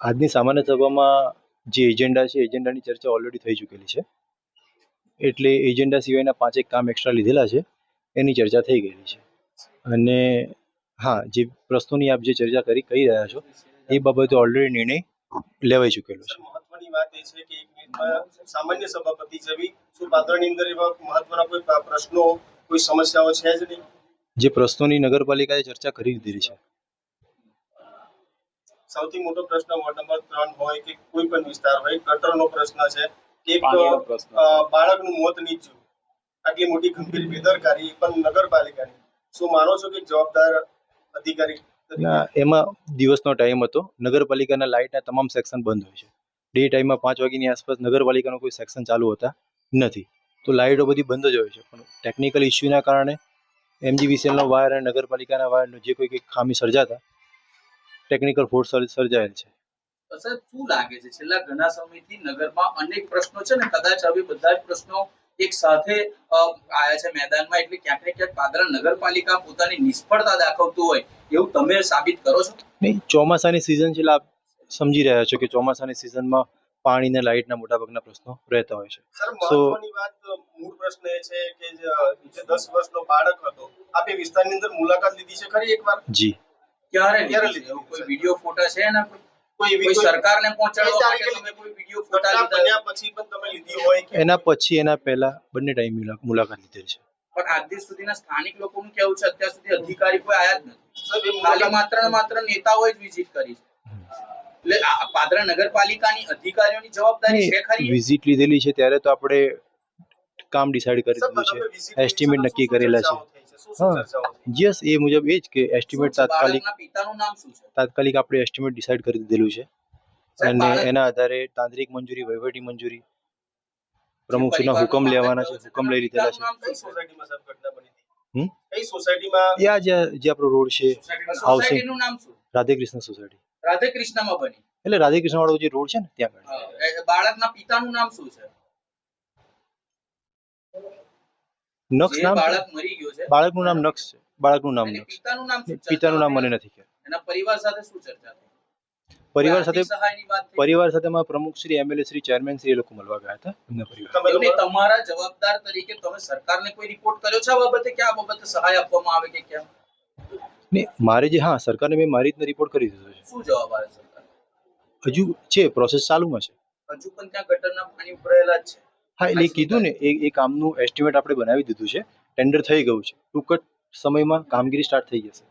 આજની સામાન્ય સભામાં જે એજન્ડા છે એજન્ડાની ચર્ચા ઓલરેડી થઈ ચૂકેલી છે. એટલે એજન્ડા સિવાયના પાંચેક કામ એક્સ્ટ્રા લીધેલા છે એની ચર્ચા થઈ ગયેલી છે. અને હા જે પ્રશ્નોની આપ જે ચર્ચા કરી કહી રહ્યા છો એ બાબતે ઓલરેડી નિર્ણય લેવાઈ ચૂકેલો છે. મહત્વની વાત એ છે કે સામાન્ય સભાપતિ જેવી શું પાત્રની અંદર એવા મહત્વના કોઈ પ્રશ્નો કોઈ સમસ્યાઓ છે જ નહીં? જે પ્રશ્નોની નગરપાલિકાએ ચર્ચા કરી દીધી છે સૌથી મોટો પ્રશ્ન વોર્ડ નંબર ત્રણ હોય કે કોઈ પણ વિસ્તાર હોય ગટરનો પ્રશ્ન છે. કે એક બાળકનું મોત નીપજ્યું. આટલી મોટી ગંભીર બેદરકારી પણ નગરપાલિકાની. શું માનો છો કે જવાબદાર અધિકારી? ના એમાં દિવસનો ટાઈમ હતો. નગરપાલિકાના લાઇટના તમામ સેક્શન બંધ હોય છે. ડે ટાઈમમાં પાંચ વાગ્યાની આસપાસ નગરપાલિકાનો કોઈ સેક્શન ચાલુ હતા નથી. તો લાઇટો બધી બંધ જ હોય છે. પણ ટેકનિકલ ઇસ્યુના કારણે એમજીવીસીએલનો વાયર અને નગરપાલિકાના વાયરનો જે કોઈ કંઈક ખામી સર્જાતા ટેકનિકલ ફોલ્ટ સર્જાયેલ છે. સર શું લાગે છે? છેલ્લા ઘણા સમયથી નગરમાં અનેક પ્રશ્નો છે ને કદાચ હવે બધા જ પ્રશ્નો એક સાથે આવ્યા છે મેદાનમાં એટલે ક્યાંક ને ક્યાંક પાદરા નગરપાલિકા પોતાની નિષ્ફળતા દાખવતું હોય એવું તમે સાબિત કરો છો? નહીં ચોમાસાની સિઝન છે આપ સમજી રહ્યા છો કે ચોમાસાની સિઝનમાં પાણી ના લાઇટના મોટાભાગના પ્રશ્નો રહેતા હોય છે. વાત મૂળ પ્રશ્ન એ છે કે જે જે દસ વર્ષનો બાળક હતો આપે વિસ્તારની અંદર મુલાકાત લીધી છે ખરી એકવાર? જી. ક્યારે કોઈ વીડિયો ફોટા છે એના કોઈ કોઈ એવી કોઈ કોઈ સરકારને પહોંચાડવા કઈ માટે તારીખે તમે કોઈ વીડિયો ફોટા ઘટના લીધા? બન્યા પછી પણ તમે લીધી હોય કે એના પછી એના પહેલા બંને ટાઈમ મુલાકાત લીધેલી છે. પણ આજ સુધીના સ્થાનિક લોકોનું કેવું છે? અત્યાર સુધી અધિકારી કોઈ આયા જ નથી. ખાલી માત્ર ને માત્ર નેતાઓએ જ વિઝિટ કરી છે. એટલે આ પાદરા નગરપાલિકાની અધિકારીઓની જવાબદારી છે ખરી વિઝિટ લીધેલી છે ત્યારે તો આપણે કામ ડિસાઈડ કરી દીધું છે. એસ્ટિમેટ નક્કી કરેલા છે. યસ એ મુજબ એ જ કે એસ્ટિમેટ તાત્કાલિક તાત્કાલિક આપણે એસ્ટિમેટ ડિસાઈડ કરી દીધેલું છે. અને એના આધારે તાંત્રિક મંજૂરી વહીવટી મંજૂરી પ્રમુખશ્રીના હુકમ લેવાના છે હુકમ લઈ લીધેલા છે. આ જે જે આપણો રોડ છે હાઉસિંગ રાધે કૃષ્ણ રાધેકૃષ્ણ સોસાયટી. રાધે કૃષ્ણમાં બની. એટલે વાળો જે રોડ છે ને ત્યાં આગળ હા, એ બાળકના પિતાનું નામ શું છે? નક્ષ નામ બાળક મરી ગયો છે. બાળકનું નામ નક્ષ છે. બાળકનું નામ નક્ષ. પિતાનું નામ પિતાનું નામ મને નથી ખ્યાલ. એના પરિવાર સાથે શું ચર્ચા થઈ? પરિવાર સાથે સહાયની વાત પરિવાર સાથે માં પ્રમુખ શ્રી એમએલએ શ્રી ચેરમેન શ્રી એ લોકો મળવા ગયા હતા એમના પરિવાર. તમે તમારા જવાબદાર તરીકે તમે સરકારને કોઈ રિપોર્ટ કર્યો છે આ બાબતે કે આ બાબતે સહાય આપવામાં આવે કે કેમ? ને મારે જે હા સરકારને મેં મારી રીતના રિપોર્ટ કરી દીધો છે. શું જવાબ આવે સરકાર? હજુ છે પ્રોસેસ ચાલુમાં છે. હજુ પણ ત્યાં ગટરના પાણી ઉભરાયેલા જ છે. હા એટલે કીધું ને એ એ કામનું એસ્ટિમેટ આપણે બનાવી દીધું છે. ટેન્ડર થઈ ગયું છે. ટૂંક જ સમયમાં કામગીરી સ્ટાર્ટ થઈ જશે.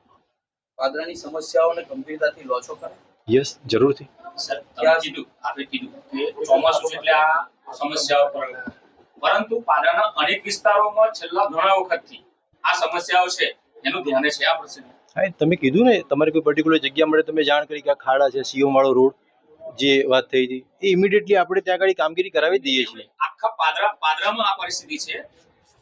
પાદરાની સમસ્યાઓને ગંભીરતાથી લો છો ખરા? યસ જરૂરથી. સર ત્યાં કીધું આપણે કીધું કે ચોમાસું એટલે આ સમસ્યાઓ પર પરંતુ પાદરાના અનેક વિસ્તારોમાં છેલ્લા ઘણા વખતથી આ સમસ્યાઓ છે એનું ધ્યાન છે આ પ્રસંગે. હા તમે કીધું ને તમારે કોઈ પર્ટિક્યુલર જગ્યા મળે તમે જાણ કરી કે આ ખાડા છે સીઓ વાળો રોડ જે વાત થઈ હતી એ ઇમિડિયેટલી આપણે ત્યાં આગળ કામગીરી કરાવી દઈએ છીએ. આખા પાદરા પાદરામાં આ પરિસ્થિતિ છે.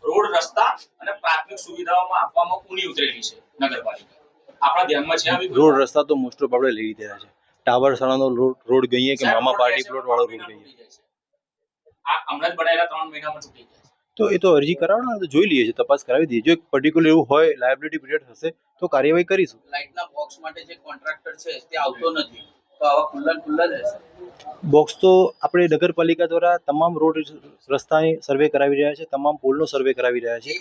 રોડ રસ્તા અને પ્રાથમિક સુવિધાઓમાં આપવામાં ઊની ઉતરેલી છે નગરપાલિકા? આપણા ધ્યાનમાં છે રોડ રસ્તા તો મોસ્ટ ઓફ આપણે લઈ લીધેલા છે. ટાવર સાણાનો રોડ ગઈએ કે મામા પાર્ટી પ્લોટ વાળો રોડ ગઈએ. આ હમણાં જ બનાવેલા ત્રણ મહિનામાં છૂટી ગયા તો એ તો અરજી કરાવો ને તો જોઈ લઈએ છીએ તપાસ કરાવી દઈએ. જો એક પર્ટિક્યુલર એવું હોય લાયબિલિટી પીરિયડ હશે તો કાર્યવાહી કરીશું. લાઇટના બોક્સ માટે જે કોન્ટ્રાક્ટર છે તે આવતો નથી. તો આવા ખુલ્લા ખુલ્લા જ રહેશે બોક્સ તો આપણે નગરપાલિકા દ્વારા તમામ રોડ રસ્તાની સર્વે કરાવી રહ્યા છે તમામ પુલનો સર્વે કરાવી રહ્યા છે.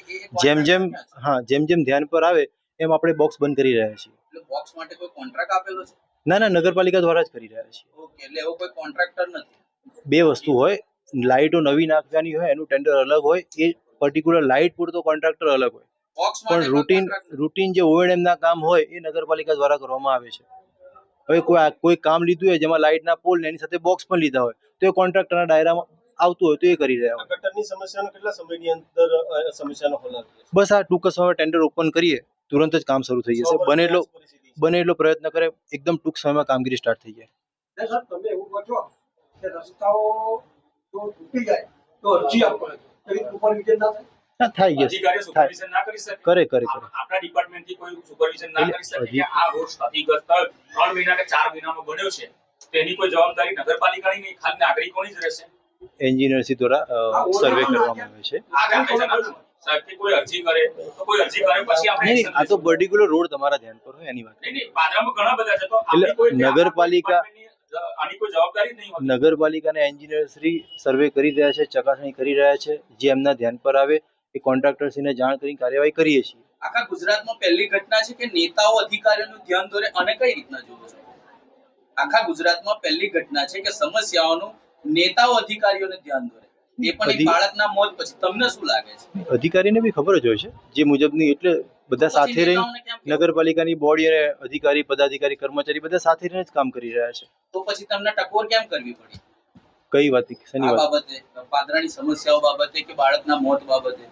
જેમ જેમ? હા જેમ જેમ ધ્યાન પર આવે એમ આપણે બોક્સ બંધ કરી રહ્યા છીએ. બોક્સ માટે કોઈ કોન્ટ્રાક્ટ આપેલો છે? ના ના નગરપાલિકા દ્વારા જ કરી રહ્યા છીએ. ઓકે એટલે એવો કોઈ કોન્ટ્રાક્ટર નથી. બે વસ્તુ હોય લાઇટો નવી નાખવાની હોય એનું ટેન્ડર અલગ હોય એ પર્ટિક્યુલર લાઇટ પૂરતો કોન્ટ્રાક્ટર અલગ હોય. પણ રૂટીન રૂટીન જે ઓએનએમ ના કામ હોય એ નગરપાલિકા દ્વારા કરવામાં આવે છે. હવે કોઈ આ- કોઈ કામ લીધું હોય જેમાં લાઇટના પોલ ને એની સાથે બોક્સ પણ લીધા હોય તો એ કોન્ટ્રાક્ટરના દાયરામાં આવતું હોય તો એ કરી રહ્યા હોય. ગટરની સમસ્યાનો કેટલા સમયની અંદર સમસ્યાનો હલ બસ આ ટૂંક સમયમાં ટેન્ડર ઓપન કરીએ તુરંત જ કામ શરૂ થઈ જશે. બને એટલો. બને એટલો પ્રયત્ન કરે એકદમ ટૂંક સમયમાં કામગીરી સ્ટાર્ટ થઈ જાય. તમે એવું કહો છો કે રસ્તાઓ તૂટી જાય તો અરજી આપવાની ઉપર વિજય ના થાય? ના થાય યસ થાય. કરી કરે કરે આપણા ડિપાર્ટમેન્ટથી કોઈ સુપરવિઝન ના કરી શકે. આ રોડ થયો, ત્રણ મહિના કે ચાર મહિનામાં બન્યો છે. તેની કોઈ જવાબદારી નગરપાલિકાની નહીં ખાલી નાગરિકોની જ રહેશે. એન્જિનિયરસી દ્વારા સર્વે કરવામાં આવે છે. નગરપાલિકા- નગરપાલિકાના એન્જિનિયર્સરી સર્વે કરી રહ્યા છે ચકાસણી કરી રહ્યા છે જે એમના ધ્યાન પર આવે એ કોન્ટ્રાક્ટરશ્રીને જાણ કરી કાર્યવાહી કરીએ છીએ. આખા ગુજરાતમાં પહેલી ઘટના છે કે નેતાઓ અધિકારીઓનું ધ્યાન દોરે અને કઈ રીતના જોવો છો? આખા ગુજરાતમાં પહેલી ઘટના છે કે સમસ્યાઓનું નેતાઓ અધિકારીઓને ધ્યાન દોરે. એ પણ એક બાળકના મોત પછી. તમને શું લાગે છે? અધિકારીને બી ખબર જ હોય છે. જે મુજબની એટલે બધા સાથે રહી? નગરપાલિકાની બોડી અને અધિકારી પદાધિકારી કર્મચારી બધા સાથે રહીને જ કામ કરી રહ્યા છે. તો પછી તમને ટકોર કેમ કરવી પડી? કઈ વાત શેની આ વાત બાબતે પાદરાની સમસ્યાઓ બાબતે કે બાળકના મોત બાબતે?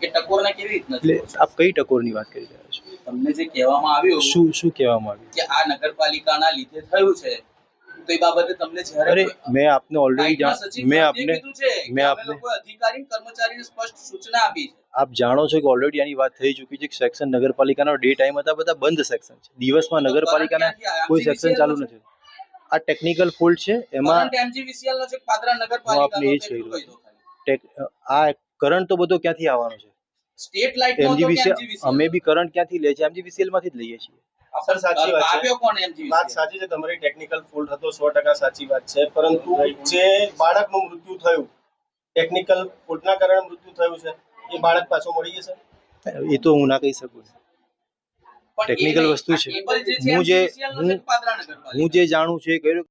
કે ટકોરને કેવી રીતના એટલે આપ કઈ ટકોરની વાત કરી રહ્યા છો? તમને જે કહેવામાં આવ્યું શું શું કહેવામાં આવ્યું? કે આ નગરપાલિકાના લીધે થયું છે તો એ બાબતે તમને જ્યારે અરે મેં આપને ઓલરેડી મેં આપને મેં આપને અધિકારી કર્મચારીને સ્પષ્ટ સૂચના આપી છે. આપ જાણો છો કે ઓલરેડી આની વાત થઈ ચૂકી છે કે સેક્શન નગરપાલિકાનો ડે ટાઈમ હતા બધા બંધ સેક્શન છે. દિવસમાં નગરપાલિકાના કોઈ સેક્શન ચાલુ નથી. આ ટેકનિકલ ફોલ્ટ છે. એમાં છે આપને એ. ટેક- આ કરંટ તો બધો ક્યાંથી આવવાનો છે? સ્ટેટ લાઇટ નો તો એમજીવીસીએલ અમે બી કરંટ ક્યાંથી લે છે? એમજીવીસીએલમાંથી જ લઈએ છીએ. સર, સાચી વાત છે. આપ્યો કોણ વાત સાચી છે તમારી ટેકનિકલ ફોલ્ટ હતો સો ટકા સાચી વાત છે. પરંતુ જે બાળકનું મૃત્યુ થયું ટેકનિકલ ફોલ્ટના કારણે મૃત્યુ થયું છે એ બાળક પાછો મળી જશે? એ તો હું ના કહી શકું. નહીં. વસ્તુ છે. હું જે- હું જે જાણું છું એ કહ્યું